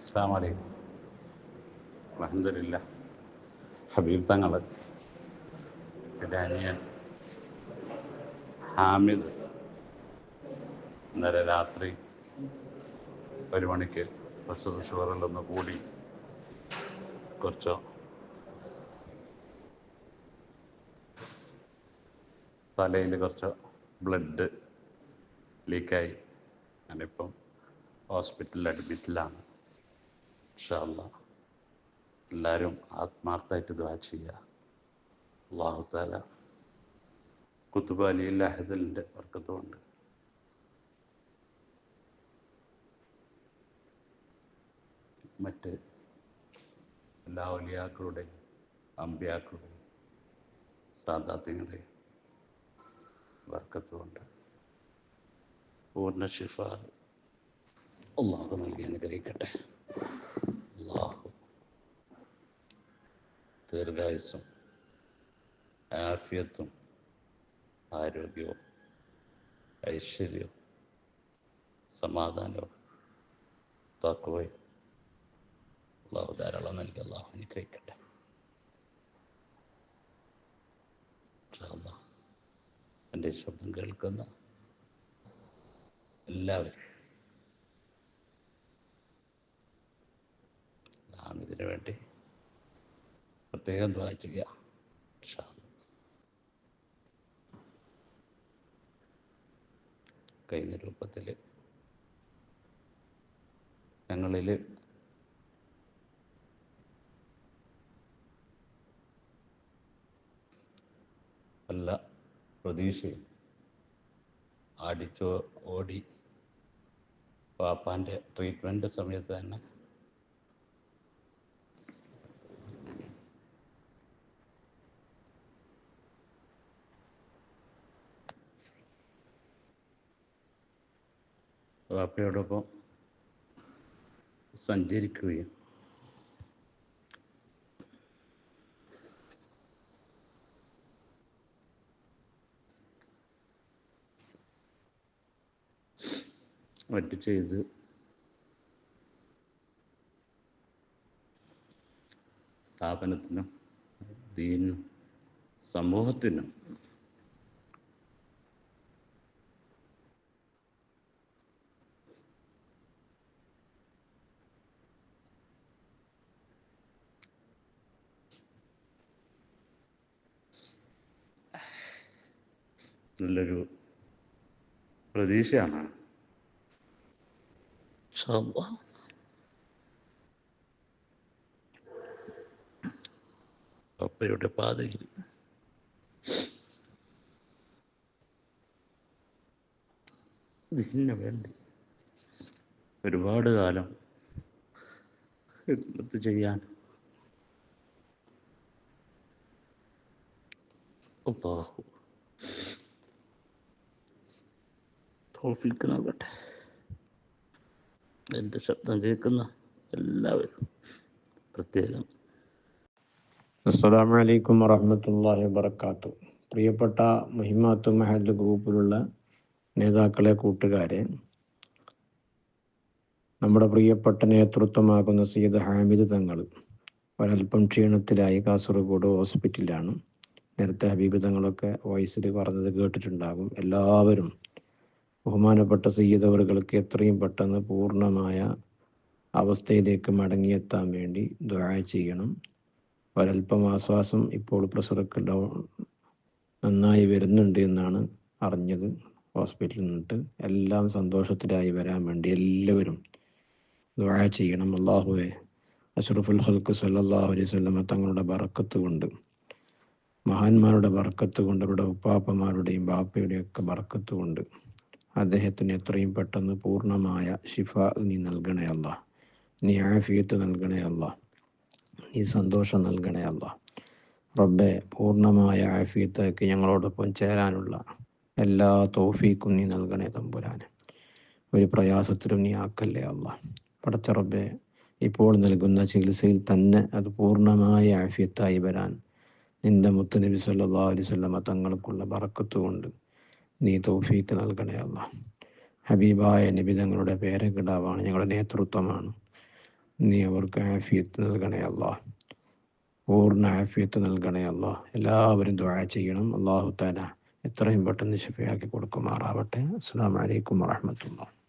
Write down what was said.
അസ്സാം വലൈക്കും അലഹമില്ല ഹബീബ് തങ്ങൾ എന്റെ അനിയൻ ഹാമിദ് ഇന്നലെ രാത്രി ഒരു മണിക്ക് പ്രഷർ ഷുഗറിലൊന്ന് കൂടി കുറച്ച് തലയിൽ കുറച്ച് ബ്ലഡ് ലീക്കായി. ഞാനിപ്പം ഹോസ്പിറ്റലിൽ അഡ്മിറ്റിലാണ്. ഇൻഷാല്ല എല്ലാവരും ആത്മാർത്ഥമായിട്ട് ദ്വാ ചെയ്യുക. അള്ളാഹു താല കുത്തുബ് അലിയിൽ അഹദലിന്റെ വർക്കത്തുമുണ്ട് മറ്റ് എല്ലാ ഒലിയാക്കളുടെയും അമ്പ്യാക്കളുടെയും സാദാത്യങ്ങളുടെയും വർക്കത്തുമുണ്ട് പൂർണ ഷിഫ അള്ളാഹു നൽകി അനുഗ്രഹിക്കട്ടെ അള്ളാഹു ദീർഘായുസ്സും ആഫിയത്തും ആരോഗ്യവും ഐശ്വര്യവും സമാധാനവും തക്കുവയും അള്ളാഹു ധാരാളം നൽകി. അള്ളാഹു അനുഗ്രഹിക്കട്ടെ. എന്റെ ശബ്ദം കേൾക്കുന്ന എല്ലാവരും നാം ഇതിനു വേണ്ടി പ്രത്യേകം ദ്വാ അല്ലാ. കഴിഞ്ഞ രൂപത്തിൽ ഞങ്ങളിൽ നല്ല പ്രതീക്ഷയും അടിച്ചോ ഓടി പാപ്പാന്റെ ട്രീറ്റ്മെന്റ് സമയത്ത് തന്നെ പാപ്പയോടൊപ്പം സഞ്ചരിക്കുകയും. മറ്റ് ചെയ്ത് സ്ഥാപനത്തിനും ദീനും സമൂഹത്തിനും നല്ലൊരു പ്രതീക്ഷയാണ്. പപ്പയുടെ പാതയിൽ. ഇതിന് വേണ്ടി ഒരുപാട് കാലം ഹിദ്മത്ത് ചെയ്യാൻ? അല്ലാഹു തൗഫീക്ക് നൽകട്ടെ എന്റെ ശബ്ദം കേൾക്കുന്ന എല്ലാവരും പ്രത്യേകം. അസ്സലാമു അലൈക്കും വറഹ്മത്തുള്ളാഹി വബറകാത്തു പ്രിയപ്പെട്ട മുഹിമാത്ത് മഹൽ ഗ്രൂപ്പിലുള്ള നേതാക്കളെ കൂട്ടുകാരെ നമ്മുടെ പ്രിയപ്പെട്ട നേതൃത്വമാകുന്ന സയ്യിദ് ഹാമിദ് തങ്ങൾ ഒരൽപ്പം ക്ഷീണത്തിലായി കാസർഗോഡ് ഹോസ്പിറ്റലിലാണ്. നേരത്തെ ഹബീബ് തങ്ങളൊക്കെ വോയിസിൽ പറഞ്ഞത് കേട്ടിട്ടുണ്ടാകും. എല്ലാവരും ബഹുമാനപ്പെട്ട സയ്യിദവറുകൾക്ക് എത്രയും പെട്ടെന്ന് പൂർണമായ അവസ്ഥയിലേക്ക് മടങ്ങിയെത്താൻ വേണ്ടി ദുആ ചെയ്യണം. ഒരൽപ്പം ആശ്വാസം ഇപ്പോൾ പ്രഷറൊക്കെ ഡൗൺ നന്നായി വരുന്നുണ്ട് എന്നാണ് അറിഞ്ഞത് ഹോസ്പിറ്റലിൽ നിന്നിട്ട്. എല്ലാം സന്തോഷത്തിലായി വരാൻ വേണ്ടി എല്ലാവരും ദുആ ചെയ്യണം. അള്ളാഹുവെ അഷറഫുൽ ഹൽക്ക് സല്ലാഹു അലൈഹി വസല്ലമ തങ്ങളുടെ ബറക്കത്ത് കൊണ്ട് മഹാന്മാരുടെ ബറക്കത്ത് കൊണ്ട് അവരുടെ ഉപ്പാപ്പമാരുടെയും ബാപ്പയുടെയും ഒക്കെ ബറക്കത്ത് കൊണ്ട് അദ്ദേഹത്തിന് എത്രയും പെട്ടെന്ന് പൂർണമായ ഷിഫ നീ നൽകണേ നീ ആഫിയത്ത് നൽകണേ നീ സന്തോഷം നൽകണേ റബ്ബെ പൂർണമായ ആഫിയത്തേക്ക് ഞങ്ങളോടൊപ്പം ചേരാനുള്ള എല്ലാ തോഫീക്കും നീ നൽകണേ തമ്പുരാന്. ഒരു പ്രയാസത്തിലും നീ ആക്കല്ലേ അല്ല പടച്ച റബ്ബെ ഇപ്പോൾ നൽകുന്ന ചികിത്സയിൽ തന്നെ അത് പൂർണമായ ആഫിയത്തായി വരാൻ നിന്റെ മുത്തനബി സല്ലാ അലൈഹി വസല്ലമ തങ്ങൾക്കുള്ള ബറക്കത്ത് കൊണ്ട് നീ തൗഫീക്ക് നൽകണേ അല്ല. ഹബീബായ നിബിതങ്ങളുടെ പേരക്കിടാവാണ് ഞങ്ങളുടെ നേതൃത്വമാണ്. നീ അവർക്ക് ആഫിയത്ത് നൽകണേ അല്ല. പൂർണ ആഫിയത്ത് നൽകണേ അല്ല. എല്ലാവരും ദുആ ചെയ്യണം. അള്ളാഹു താല എത്രയും പെട്ടെന്ന് ശിഫയാക്കി കൊടുക്കുമാറാവട്ടെ. അസ്സാം വലൈക്കും വാഹമത്തുള്ള